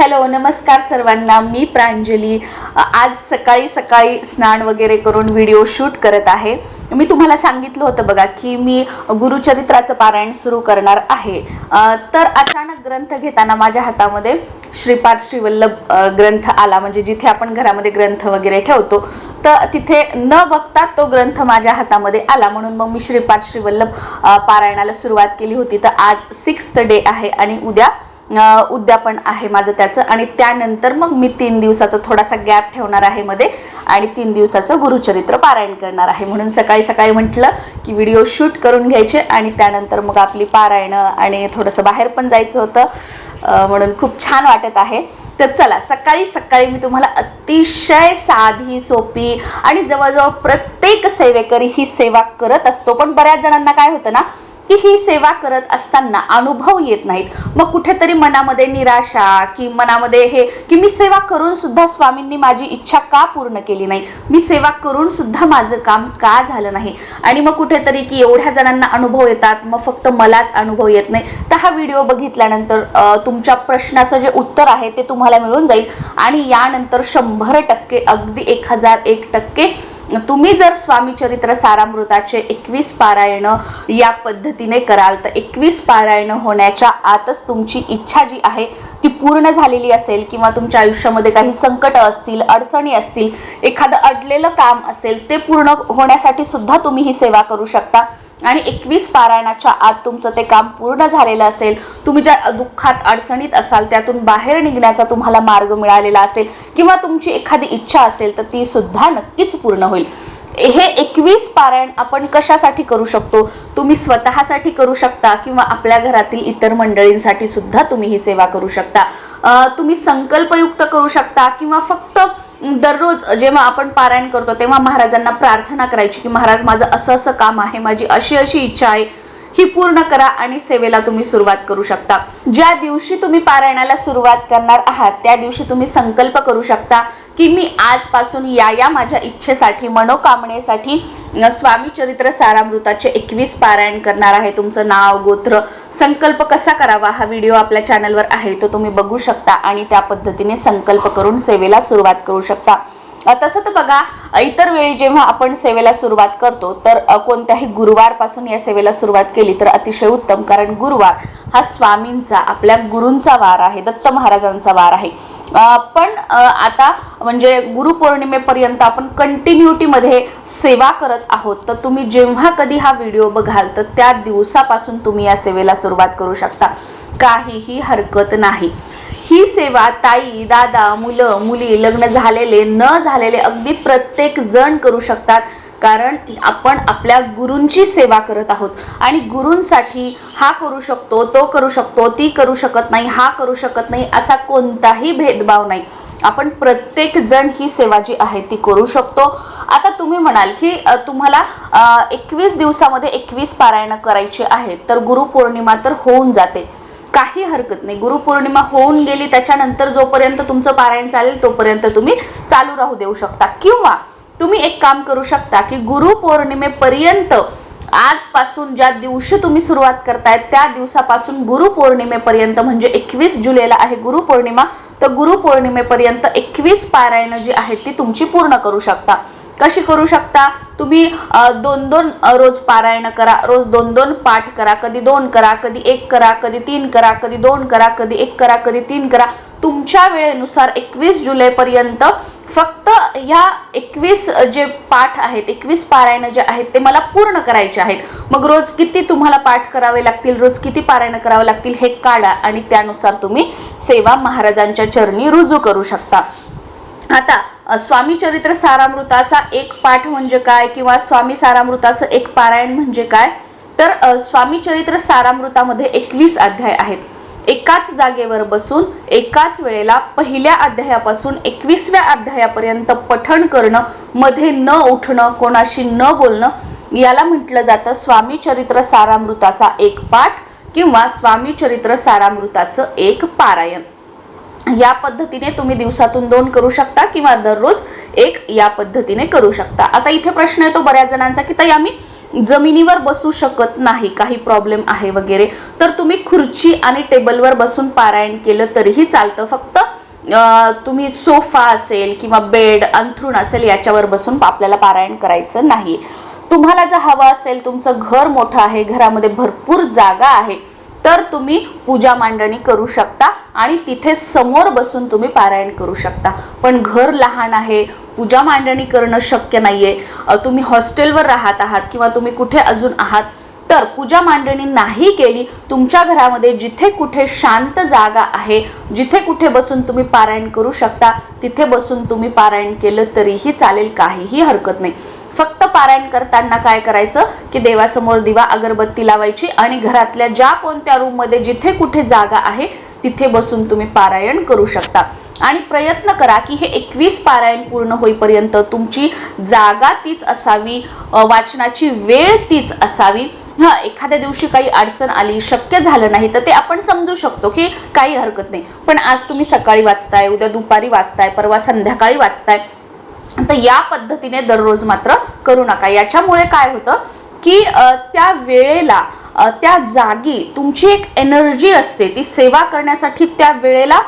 Hello नमस्कार सर्वांना. मी प्रांजली. आज सकाळी सकाळी स्नान वगैरे करून व्हिडिओ शूट करत आहे. मी तुम्हाला सांगितलं होतं बघा की मी गुरुचरित्राचं पारायण सुरू करणार आहे. तर अचानक ग्रंथ घेताना माझ्या हातामध्ये श्रीपाद श्रीवल्लभ ग्रंथ आला. म्हणजे जिथे आपण घरामध्ये ग्रंथ वगैरे ठेवतो तर तिथे न बघता तो ग्रंथ माझ्या हातामध्ये आला. म्हणून मग मी श्रीपाद श्रीवल्लभ पारायणाला सुरुवात केली होती. तर आज सिक्स्थ डे आहे आणि उद्या उद्यापन आहे माझं त्याचं. आणि त्यानंतर मग मी तीन दिवसाचा थोडासा गॅप ठेवणार आहे मध्ये आणि तीन दिवसाचं गुरुचरित्र पारायण करणार आहे. म्हणून सकाळी सकाळी म्हटलं की व्हिडिओ शूट करून घ्यायचे आणि त्यानंतर मग आपली पारायणं आणि थोडंसं बाहेर पण जायचं होतं. म्हणून खूप छान वाटत आहे. तर चला सकाळी सकाळी मी तुम्हाला अतिशय साधी सोपी आणि जवळजवळ प्रत्येक सेवेकरी ही सेवा करत असतो. पण बऱ्याच जणांना काय होतं ना की ही सेवा करत असताना अनुभव येत नाहीत. मग कुठेतरी मनामध्ये निराशा की मनामध्ये हे की मी सेवा करून सुद्धा स्वामींनी माझी इच्छा का पूर्ण केली नाही? मी सेवा करून सुद्धा माझं काम का झालं नाही? आणि मग कुठेतरी की एवढ्या जणांना अनुभव येतात मग फक्त मलाच अनुभव येत नाही. तर हा व्हिडिओ बघितल्यानंतर तुमच्या प्रश्नाचं जे उत्तर आहे ते तुम्हाला मिळून जाईल. आणि यानंतर शंभर टक्के अगदी एक हजार एक टक्के तुम्ही जर स्वामी चरित्र सारामृताचे एकवीस पारायण या पद्धतीने कराल तर एकवीस पारायण होण्याच्या आतच तुमची इच्छा जी आहे ती पूर्ण झालेली असेल किंवा तुमच्या आयुष्यामध्ये काही संकट असतील अडचणी असतील एखादं अडलेलं काम असेल ते पूर्ण होण्यासाठी सुद्धा तुम्ही ही सेवा करू शकता. आणि एकवीस पारायणाच्या आत तुमचं ते काम पूर्ण झालेलं असेल तुम्ही ज्या दुःखात अडचणीत असाल त्यातून बाहेर निघण्याचा तुम्हाला मार्ग मिळालेला असेल किंवा तुमची एखादी इच्छा असेल तर ती सुद्धा नक्कीच पूर्ण होईल. हे एकवीस पारायण आपण कशासाठी करू शकतो? तुम्ही स्वतःसाठी करू शकता किंवा आपल्या घरातील इतर मंडळींसाठी सुद्धा तुम्ही ही सेवा करू शकता. तुम्ही संकल्पयुक्त करू शकता किंवा फक्त दररोज जेव्हा आपण पारायण करतो तेव्हा महाराजांना प्रार्थना करायची की महाराज माझं असं असं काम आहे माझी अशी अशी इच्छा आहे ही पूर्ण करा आणि सेवेला तुम्ही सुरुवात करू शकता. ज्या दिवशी तुम्ही पारायणाला सुरुवात करणार आहात त्या दिवशी तुम्ही संकल्प करू शकता की मी आजपासून या या माझ्या इच्छेसाठी मनोकामनेसाठी स्वामी चरित्र सारामृताचे एकवीस पारायण करणार आहे. तुमचं नाव गोत्र संकल्प कसा करावा हा व्हिडिओ आपल्या चॅनलवर आहे तो तुम्ही बघू शकता आणि त्या पद्धतीने संकल्प करून सेवेला सुरुवात करू शकता. तसं तर बघा इतर वेळी जेव्हा आपण सेवेला सुरुवात करतो तर कोणत्याही गुरुवारपासून या सेवेला सुरुवात केली तर अतिशय उत्तम. कारण गुरुवार हा स्वामींचा आपल्या गुरूंचा वार आहे दत्त महाराजांचा वार आहे. पण आता म्हणजे गुरुपौर्णिमेपर्यंत आपण कंटिन्युटीमध्ये सेवा करत आहोत तर तुम्ही जेव्हा कधी हा व्हिडिओ बघाल तर त्या दिवसापासून तुम्ही या सेवेला सुरुवात करू शकता. काहीही हरकत नाही. ही सेवा ताई दादा मुलं मुली लग्न झालेले न झालेले अगदी प्रत्येक जण करू शकतात. कारण आपण आपल्या गुरूंची सेवा करत आहोत. आणि गुरूंसाठी हा करू शकतो तो करू शकतो ती करू शकत नाही हा करू शकत नाही असा कोणताही भेदभाव नाही. आपण प्रत्येक जण ही सेवा जी आहे ती करू शकतो. आता तुम्ही म्हणाल की तुम्हाला एकवीस दिवसामध्ये एकवीस पारायणं करायची आहेत तर गुरुपौर्णिमा तर होऊन जाते. काही हरकत नाही. गुरुपौर्णिमा होऊन गेली त्याच्यानंतर जोपर्यंत तुमचं पारायण चालेल तोपर्यंत तुम्ही चालू राहू देऊ शकता. किंवा तुम्ही एक काम करू शकता की गुरुपौर्णिमेपर्यंत आजपासून ज्या दिवशी तुम्ही सुरुवात करतायत त्या दिवसापासून गुरुपौर्णिमेपर्यंत म्हणजे एकवीस जुलैला आहे गुरुपौर्णिमा तर गुरुपौर्णिमेपर्यंत एकवीस पारायणं जी आहेत ती तुमची पूर्ण करू शकता. कशी करू शकता? तुम्ही दोन दोन रोज पारायण करा रोज दोन दोन पाठ करा कधी दोन करा कधी एक करा कधी तीन करा कधी दोन करा कधी एक करा कधी तीन करा. तुमच्या वेळेनुसार एकवीस जुलैपर्यंत फक्त ह्या एकवीस जे पाठ आहेत एकवीस पारायण जे आहेत ते मला पूर्ण करायचे आहेत. मग रोज किती तुम्हाला पाठ करावे लागतील रोज किती पारायण करावे लागतील हे काढा आणि त्यानुसार तुम्ही सेवा महाराजांच्या चरणी रुजू करू शकता. आता स्वामी चरित्र सारामृताचा एक पाठ म्हणजे काय किंवा स्वामी सारामृताचं एक पारायण म्हणजे काय? तर स्वामी चरित्र सारामृतामध्ये एकवीस अध्याय आहेत. एकाच जागेवर बसून एकाच वेळेला पहिल्या अध्यायापासून एकवीसव्या अध्यायापर्यंत पठण करणं मध्ये न उठणं कोणाशी न बोलणं याला म्हटलं जातं स्वामी चरित्र सारामृताचा एक पाठ किंवा स्वामी चरित्र सारामृताचं एक पारायण. या पद्धतीने तुम्ही दिवसातून दोन करू शकता किंवा दररोज एक या पद्धतीने करू शकता. आता इथे प्रश्न येतो बऱ्याच जणांचा की ताई आम्ही जमिनीवर बसू शकत नाही काही प्रॉब्लेम आहे वगैरे. तर तुम्ही खुर्ची आणि टेबलवर बसून पारायण केलं तरीही चालतं. फक्त तुम्ही सोफा असेल किंवा बेड अंथरूण असेल याच्यावर बसून आपल्याला पारायण करायचं नाही. तुम्हाला जर हवं असेल तुमचं घर मोठं आहे घरामध्ये भरपूर जागा आहे तर तुम्ही पूजा मांडणी करू शकता आणि तिथे समोर बसून तुम्ही पारायण करू शकता. पण घर लहान आहे पूजा मांडणी करणं शक्य नाहीये. आहे तुम्ही हॉस्टेलवर राहत आहात किंवा तुम्ही कुठे अजून आहात तर पूजा मांडणी नाही केली तुमच्या घरामध्ये जिथे कुठे शांत जागा आहे जिथे कुठे बसून तुम्ही पारायण करू शकता तिथे बसून तुम्ही पारायण केलं तरीही चालेल काहीही हरकत नाही. फक्त पारायण करताना काय करायचं? की देवासमोर दिवा अगरबत्ती लावायची आणि घरातल्या ज्या कोणत्या रूममध्ये जिथे कुठे जागा आहे तिथे बसून तुम्ही पारायण करू शकता. आणि प्रयत्न करा की हे एकवीस पारायण पूर्ण होईपर्यंत तुमची जागा तीच असावी वाचनाची वेळ तीच असावी. हां एखाद्या दिवशी काही अडचण आली शक्य झालं नाही तर ते आपण समजू शकतो की काही हरकत नाही. पण आज तुम्ही सकाळी वाचताय उद्या दुपारी वाचताय परवा संध्याकाळी वाचताय तर या पद्धतीने दररोज मात्र करू नका. याच्यामुळे काय होतं की त्या वेळेला त्या जागी तुमची एक एनर्जी असते ती सेवा करण्यासाठी त्या वेळेला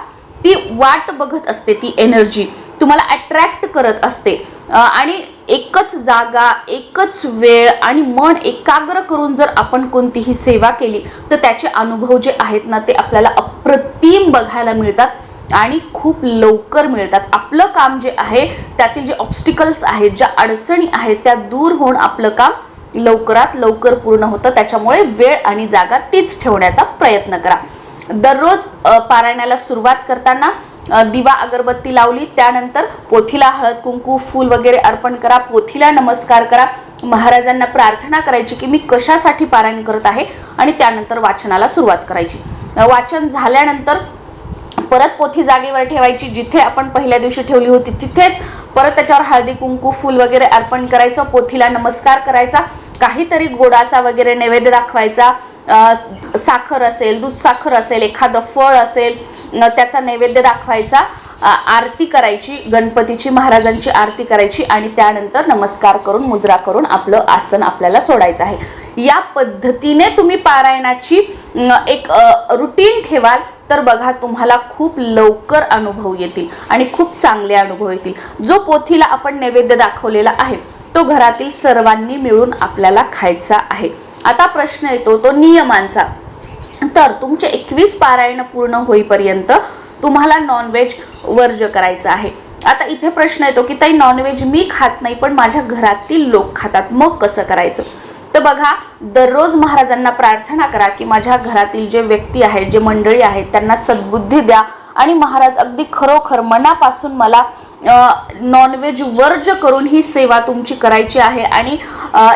ती वाट बघत असते ती एनर्जी. तुम्हाला अट्रॅक्ट करत असते. आणि एकच जागा एकच वेळ आणि मन एकाग्र करून जर आपण कोणतीही सेवा केली तर त्याचे अनुभव जे आहेत ना ते आपल्याला अप्रतिम बघायला मिळतात. आणि खूप लवकर मिळतात. आपलं काम जे आहे त्यातील जे ऑब्स्टिकल्स आहेत ज्या अडचणी आहेत त्या दूर होऊन आपलं काम लवकरात लवकर पूर्ण होतं. त्याच्यामुळे वेळ आणि जागा तीच ठेवण्याचा प्रयत्न करा. दररोज पारायणाला सुरुवात करताना दिवा अगरबत्ती लावली त्यानंतर पोथीला हळद कुंकू फूल वगैरे अर्पण करा पोथीला नमस्कार करा. महाराजांना प्रार्थना करायची की मी कशासाठी पारायण करत आहे आणि त्यानंतर वाचनाला सुरुवात करायची. वाचन झाल्यानंतर परत पोथी जागेवर ठेवायची जिथे आपण पहिल्या दिवशी ठेवली होती तिथेच परत त्याच्यावर हळदी कुंकू फूल वगैरे अर्पण करायचं पोथीला नमस्कार करायचा काहीतरी गोडाचा वगैरे नैवेद्य दाखवायचा साखर असेल दूध साखर असेल एखादं फळ असेल त्याचा नैवेद्य दाखवायचा आरती करायची गणपतीची महाराजांची आरती करायची आणि त्यानंतर नमस्कार करून मुजरा करून आपलं आसन आपल्याला सोडायचं आहे. या पद्धतीने तुम्ही पारायणाची एक रुटीन ठेवाल तर बघा तुम्हाला खूप लवकर अनुभव येतील आणि खूप चांगले अनुभव येतील. जो पोथीला आपण नैवेद्य दाखवलेला आहे तो घरातील सर्वांनी मिळून आपल्याला खायचा आहे. आता प्रश्न येतो तो नियमांचा. तर तुमचे एकवीस पारायण पूर्ण होईपर्यंत तुम्हाला नॉनव्हेज वर्ज करायचं आहे. आता इथे प्रश्न येतो की ताई नॉनव्हेज मी खात नाही पण माझ्या घरातील लोक खातात मग कसं करायचं? तर बघा दररोज महाराजांना प्रार्थना करा की माझ्या घरातील जे व्यक्ती आहेत जे मंडळी आहेत त्यांना सद्बुद्धी द्या. आणि महाराज अगदी खरोखर मनापासून मला नॉनव्हेज वर्ज करून ही सेवा तुमची करायची आहे. आणि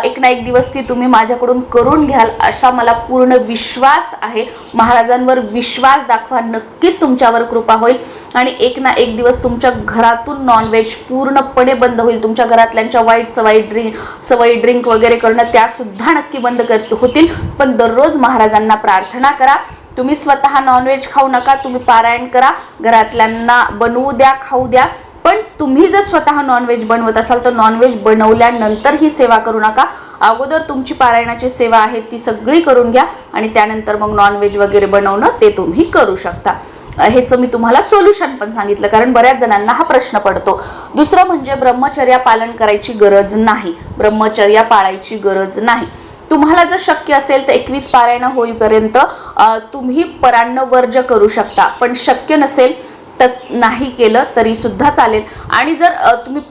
एक ना एक दिवस ती तुम्ही माझ्याकडून करून घ्याल असा मला पूर्ण विश्वास आहे. महाराजांवर विश्वास दाखवा नक्कीच तुमच्यावर कृपा होईल. आणि एक ना एक दिवस तुमच्या घरातून नॉनव्हेज पूर्णपणे बंद होईल. तुमच्या घरातल्यांच्या वाईट सवयी ड्रिंक सवयी ड्रिंक वगैरे करणं त्यासुद्धा नक्की बंद कर होतील. पण दररोज महाराजांना प्रार्थना करा. तुम्ही स्वतः नॉनव्हेज खाऊ नका तुम्ही पारायण करा. घरातल्यांना बनवू द्या खाऊ द्या. पण तुम्ही जर स्वतः नॉनव्हेज बनवत असाल तर नॉनव्हेज बनवल्यानंतर ही सेवा करू नका. अगोदर तुमची पारायणाची सेवा आहे ती सगळी करून घ्या आणि त्यानंतर मग नॉनव्हेज वगैरे बनवणं ते तुम्ही करू शकता. ह्याचं मी तुम्हाला सोल्युशन पण सांगितलं कारण बऱ्याच जणांना हा प्रश्न पडतो. दुसरं म्हणजे ब्रह्मचर्या पालन करायची गरज नाही. ब्रह्मचर्या पाळायची गरज नाही. तुम्हाला जर शक्य असेल तर एकवीस पारायण होईपर्यंत तुम्ही परान्न वर्ज करू शकता. पण शक्य नसेल तर नाही केलं तरी सुद्धा चालेल. आणि जर तुम्ही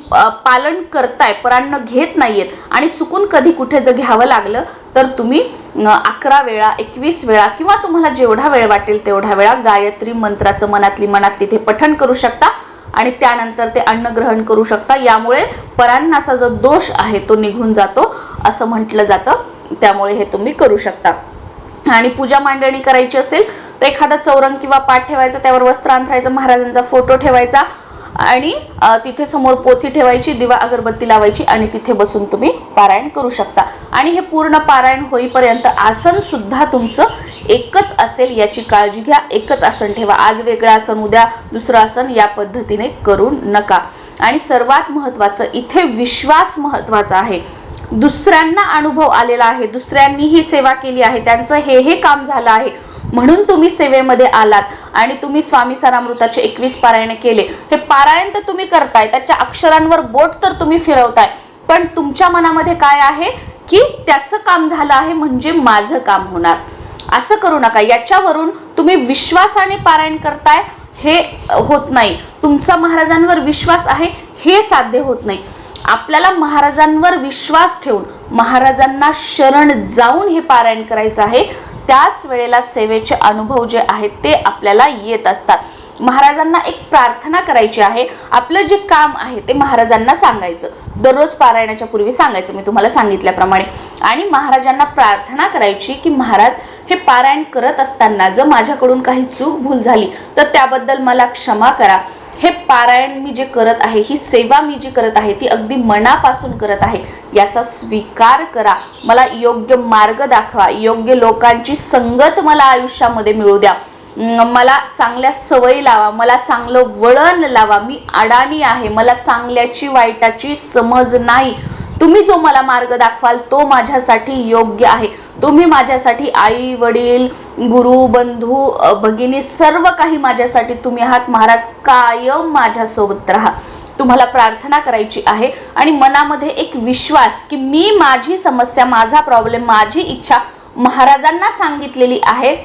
पालन करताय परान्न घेत नाहीयेत आणि चुकून कधी कुठे जर घ्यावं लागलं तर तुम्ही अकरा वेळा एकवीस वेळा किंवा तुम्हाला जेवढा वेळ वाटेल तेवढ्या वेळा गायत्री मंत्राचं मनातली मनात तिथे पठण करू शकता आणि त्यानंतर ते अन्न ग्रहण करू शकता. यामुळे परान्नाचा जो दोष आहे तो निघून जातो असं म्हटलं जातं. त्यामुळे हे तुम्ही करू शकता. आणि पूजा मांडणी करायची असेल तर एखादा चौरंग किंवा पाठ ठेवायचा त्यावर वस्त्र अंथरायचं महाराजांचा फोटो ठेवायचा आणि तिथे समोर पोथी ठेवायची दिवा अगरबत्ती लावायची आणि तिथे बसून तुम्ही पारायण करू शकता. आणि हे पूर्ण पारायण होईपर्यंत आसन सुद्धा तुमचं एकच असेल याची काळजी घ्या एकच आसन ठेवा. आज वेगळं आसन उद्या दुसरं आसन या पद्धतीने करू नका. आणि सर्वात महत्त्वाचं इथे विश्वास महत्त्वाचा आहे. दुसऱ्यांना अनुभव आलेला आहे दुसऱ्यांनी ही सेवा केली आहे त्यांचं हे हे काम झालं आहे. म्हणून तुम्ही सेवेमध्ये आलात आणि तुम्ही स्वामी सारामृताचे एकवीस पारायण केले. हे पारायण तर तुम्ही करताय त्याच्या अक्षरांवर बोट तर तुम्ही फिरवताय. पण तुमच्या मनामध्ये काय आहे की त्याचं काम झालं आहे म्हणजे माझं काम होणार. असं करू नका. याच्यावरून तुम्ही विश्वासाने पारायण करताय हे होत नाही. तुमचा महाराजांवर विश्वास आहे हे साध्य होत नाही. आपल्याला महाराजांवर विश्वास ठेवून महाराजांना शरण जाऊन हे पारायण करायचं आहे. त्याच वेळेला सेवेचे अनुभव जे आहेत ते आपल्याला येत असतात. महाराजांना एक प्रार्थना करायची आहे. आपलं जे काम आहे ते महाराजांना सांगायचं. दररोज पारायणाच्या पूर्वी सांगायचं. मी तुम्हाला सांगितल्याप्रमाणे. आणि महाराजांना प्रार्थना करायची की महाराज हे पारायण करत असताना जर माझ्याकडून काही चूक भूल झाली तर त्याबद्दल मला क्षमा करा. हे पारायण मी जे करत आहे ही सेवा मी जी करत आहे ती अगदी मनापासून करत आहे याचा स्वीकार करा. मला योग्य मार्ग दाखवा. योग्य लोकांची संगत मला आयुष्यामध्ये मिळू द्या. मला चांगल्या सवयी लावा. मला चांगलं वळण लावा. मी अडाणी आहे. मला चांगल्याची वाईटाची समज नाही. तुम्ही जो मला मार्ग दाखवाल तो माझ्यासाठी योग्य आहे. तुम्ही माझ्यासाठी आई वडील गुरु बंधू भगिनी सर्व काही माझ्यासाठी तुम्ही आहात. महाराज कायम माझ्यासोबत राहा. तुम्हाला प्रार्थना करायची आहे आणि मनामध्ये एक विश्वास की मी माझी समस्या माझा प्रॉब्लेम माझी इच्छा महाराजांना सांगितलेली आहे.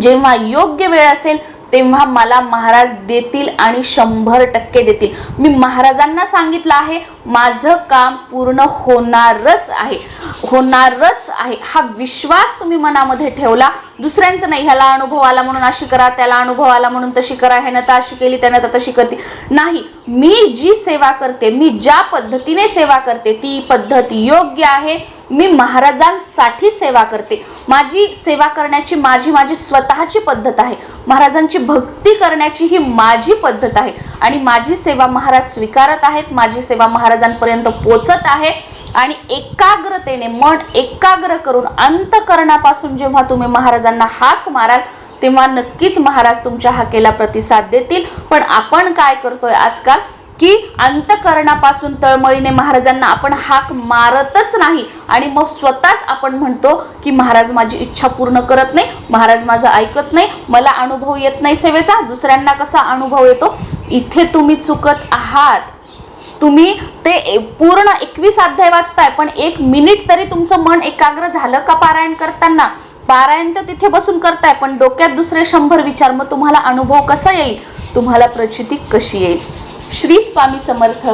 जेव्हा योग्य वेळ असेल तेव्हा मला महाराज देतील आणि शंभर टक्के देतील. मी महाराजांना सांगितलं आहे माझं काम पूर्ण होणारच आहे. होणारच आहे. हा विश्वास तुम्ही मनामध्ये ठेवला. दुसऱ्यांचं नाही ह्याला अनुभव आला म्हणून अशी करा त्याला अनुभव आला म्हणून तशी करा ह्यानं तर अशी केली त्यानं तर तशी करते. नाही मी जी सेवा करते मी ज्या पद्धतीने सेवा करते ती पद्धत योग्य आहे. मी महाराजांसाठी सेवा करते. माझी सेवा करण्याची माझी माझी स्वतःची पद्धत आहे. महाराजांची भक्ती करण्याची ही माझी पद्धत आहे. आणि माझी सेवा महाराज स्वीकारत आहेत माझी सेवा महाराजांपर्यंत पोचत आहे. आणि एकाग्रतेने मन एकाग्र करून अंतकरणापासून जेव्हा तुम्ही महाराजांना हाक माराल तेव्हा नक्कीच महाराज तुमच्या हाकेला प्रतिसाद देतील. पण आपण काय करतोय आजकाल? की अंतकरणापासून तळमळीने महाराजांना आपण हाक मारतच नाही. आणि मग स्वतःच आपण म्हणतो की महाराज माझी इच्छा पूर्ण करत नाही महाराज माझं ऐकत नाही मला अनुभव येत नाही सेवेचा दुसऱ्यांना कसा अनुभव येतो? इथे तुम्ही चुकत आहात. तुम्ही ते पूर्ण एकवीस अध्याय वाचताय पण एक मिनिट तरी तुमचं मन एकाग्र झालं का पारायण करताना? पारायण तर तिथे बसून करताय पण डोक्यात दुसरे शंभर विचार मग तुम्हाला अनुभव कसा येईल? तुम्हाला प्रचिती कशी येईल? श्री स्वामी समर्थ.